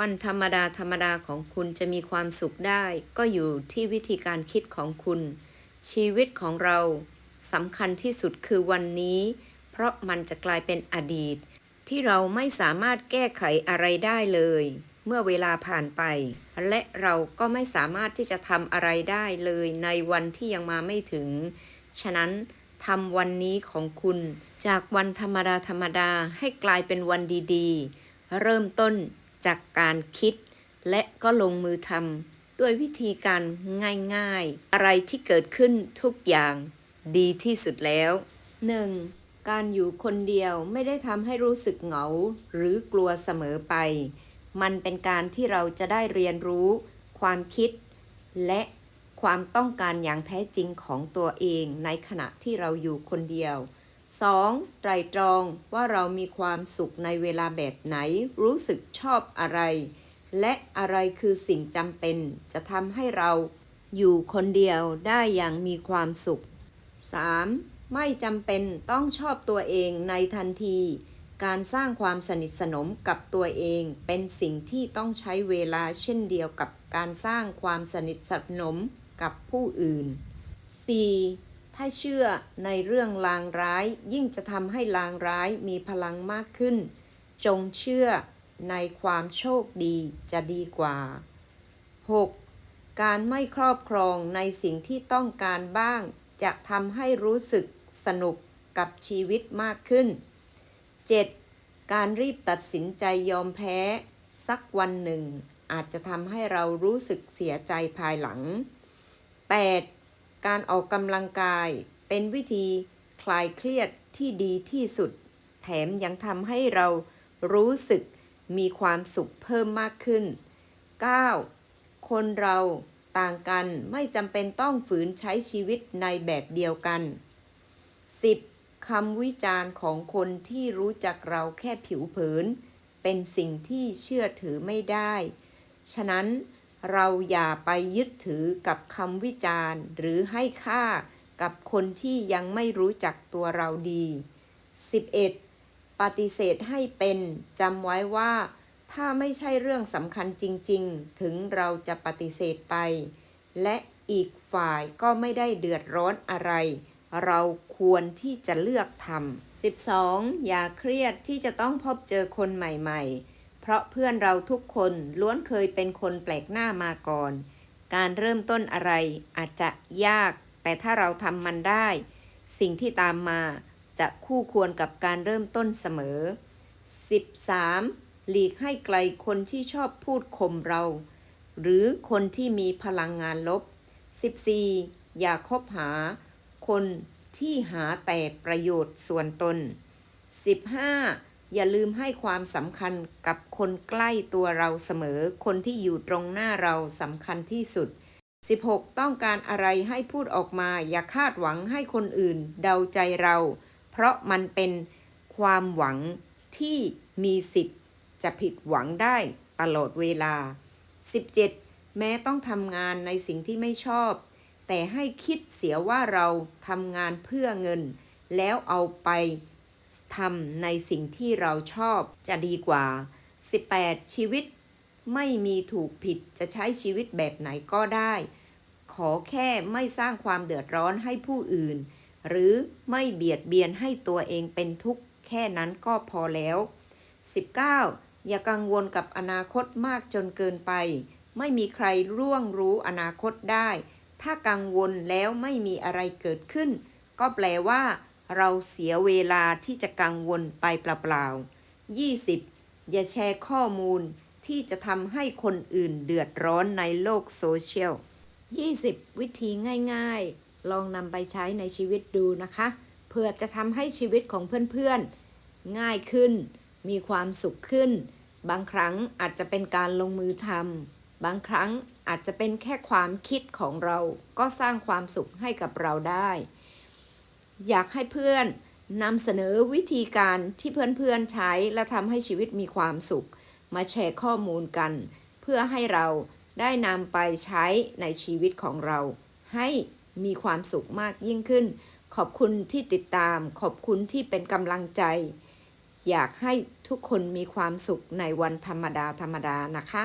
วันธรรมดาธรรมดาของคุณจะมีความสุขได้ ก็อยู่ที่วิธีการคิดของคุณ ชีวิตของเราสำคัญที่สุดคือวันนี้ เพราะมันจะกลายเป็นอดีต ที่เราไม่สามารถแก้ไขอะไรได้เลย เมื่อเวลาผ่านไป และเราก็ไม่สามารถที่จะทำอะไรได้เลยในวันที่ยังมาไม่ถึง ฉะนั้นทำวันนี้ของคุณ จากวันธรรมดาธรรมดาให้กลายเป็นวันดีๆ เริ่มต้น จากการคิด และก็ลงมือทำด้วยวิธีการง่ายๆ อะไรที่เกิดขึ้นทุกอย่างดีที่สุดแล้ว 1. การอยู่คนเดียวไม่ได้ทำให้รู้สึกเหงา หรือกลัวเสมอไป มันเป็นการที่เราจะได้เรียนรู้ ความคิด และความต้องการอย่างแท้จริงของตัวเองในขณะที่เราอยู่คนเดียว 2. ไตรตรองว่าเรามีความสุขในเวลาแบบไหน รู้สึกชอบอะไร และอะไรคือสิ่งจำเป็น จะทำให้เราอยู่คนเดียวได้อย่างมีความสุข 3. ไม่จำเป็นต้องชอบตัวเองในทันที การสร้างความสนิทสนมกับตัวเองเป็นสิ่งที่ต้องใช้เวลาเช่นเดียวกับการสร้างความสนิทสนมกับผู้อื่น 4. ถ้าเชื่อในเรื่องลางร้าย ยิ่งจะทำให้ลางร้ายมีพลังมากขึ้น จงเชื่อในความโชคดีจะดีกว่า 6. การไม่ครอบครองในสิ่งที่ต้องการบ้าง จะทำให้รู้สึกสนุกกับชีวิตมากขึ้น 7. การรีบตัดสินใจยอมแพ้ สักวันหนึ่ง อาจจะทำให้เรารู้สึกเสียใจภายหลัง 8. การออกกำลังกายเป็นวิธีคลายเครียดที่ดีที่สุด แถมยังทำให้เรารู้สึกมีความสุขเพิ่มมากขึ้น 9. คนเราต่างกันไม่จำเป็นต้องฝืนใช้ชีวิตในแบบเดียวกัน 10. คำวิจารณ์ของคนที่รู้จักเราแค่ผิวเผิน เป็นสิ่งที่เชื่อถือไม่ได้ ฉะนั้น เราอย่าไปยึดถือกับคำวิจารณ์ หรือให้ค่ากับคนที่ยังไม่รู้จักตัวเราดี 11. ปฏิเสธให้เป็นจำไว้ว่า ถ้าไม่ใช่เรื่องสำคัญจริง ๆ ถึงเราจะปฏิเสธไป และอีกฝ่ายก็ไม่ได้เดือดร้อนอะไร เราควรที่จะเลือกทำ 12. อย่าเครียดที่จะต้องพบเจอคนใหม่ ๆ เพราะเพื่อนเราทุกคนล้วนเคยเป็นคนแปลกหน้ามาก่อน การเริ่มต้นอะไรอาจจะยาก แต่ถ้าเราทำมันได้ สิ่งที่ตามมาจะคู่ควรกับการเริ่มต้นเสมอ 13. หลีกให้ไกลคนที่ชอบพูดข่มเรา หรือคนที่มีพลังงานลบ 14. อย่าคบหา คนที่หาแต่ประโยชน์ส่วนตน 15. อย่าลืมให้ความสำคัญกับคนใกล้ตัวเราเสมอ คนที่อยู่ตรงหน้าเราสำคัญที่สุด 16. ต้องการอะไรให้พูดออกมา อย่าคาดหวังให้คนอื่นเดาใจเรา เพราะมันเป็นความหวังที่มีสิทธิ์ จะผิดหวังได้ตลอดเวลา 17. แม้ต้องทำงานในสิ่งที่ไม่ชอบ แต่ให้คิดเสียว่าเราทำงานเพื่อเงิน แล้วเอาไป ทำในสิ่งที่เราชอบจะดีกว่า 18. ชีวิต ไม่มีถูกผิดจะใช้ชีวิตแบบไหนก็ได้ ขอแค่ไม่สร้างความเดือดร้อนให้ผู้อื่น หรือไม่เบียดเบียนให้ตัวเองเป็นทุกข์แค่นั้นก็พอแล้ว 19. อย่ากังวลกับอนาคตมากจนเกินไป ไม่มีใครร่วงรู้อนาคตได้ ถ้ากังวลแล้วไม่มีอะไรเกิดขึ้น ก็แปลว่า เราเสียเวลาที่จะกังวลไปเปล่าๆ 20. อย่าแชร์ข้อมูลที่จะทำให้คนอื่นเดือดร้อนในโลกโซเชียล 20 วิธีง่ายๆ ลองนำไปใช้ในชีวิตดูนะคะ เพื่อจะทำให้ชีวิตของเพื่อนๆ ง่ายขึ้น มีความสุขขึ้น บางครั้งอาจจะเป็นการลงมือทำ บางครั้งอาจจะเป็นแค่ความคิดของเรา ก็สร้างความสุขให้กับเราได้ อยากให้เพื่อนนำเสนอวิธีการที่เพื่อนๆใช้และทำให้ชีวิตมีความสุข มาแชร์ข้อมูลกัน เพื่อให้เราได้นำไปใช้ในชีวิตของเรา ให้มีความสุขมากยิ่งขึ้น ขอบคุณที่ติดตาม ขอบคุณที่เป็นกำลังใจ อยากให้ทุกคนมีความสุขในวันธรรมดาธรรมดานะคะ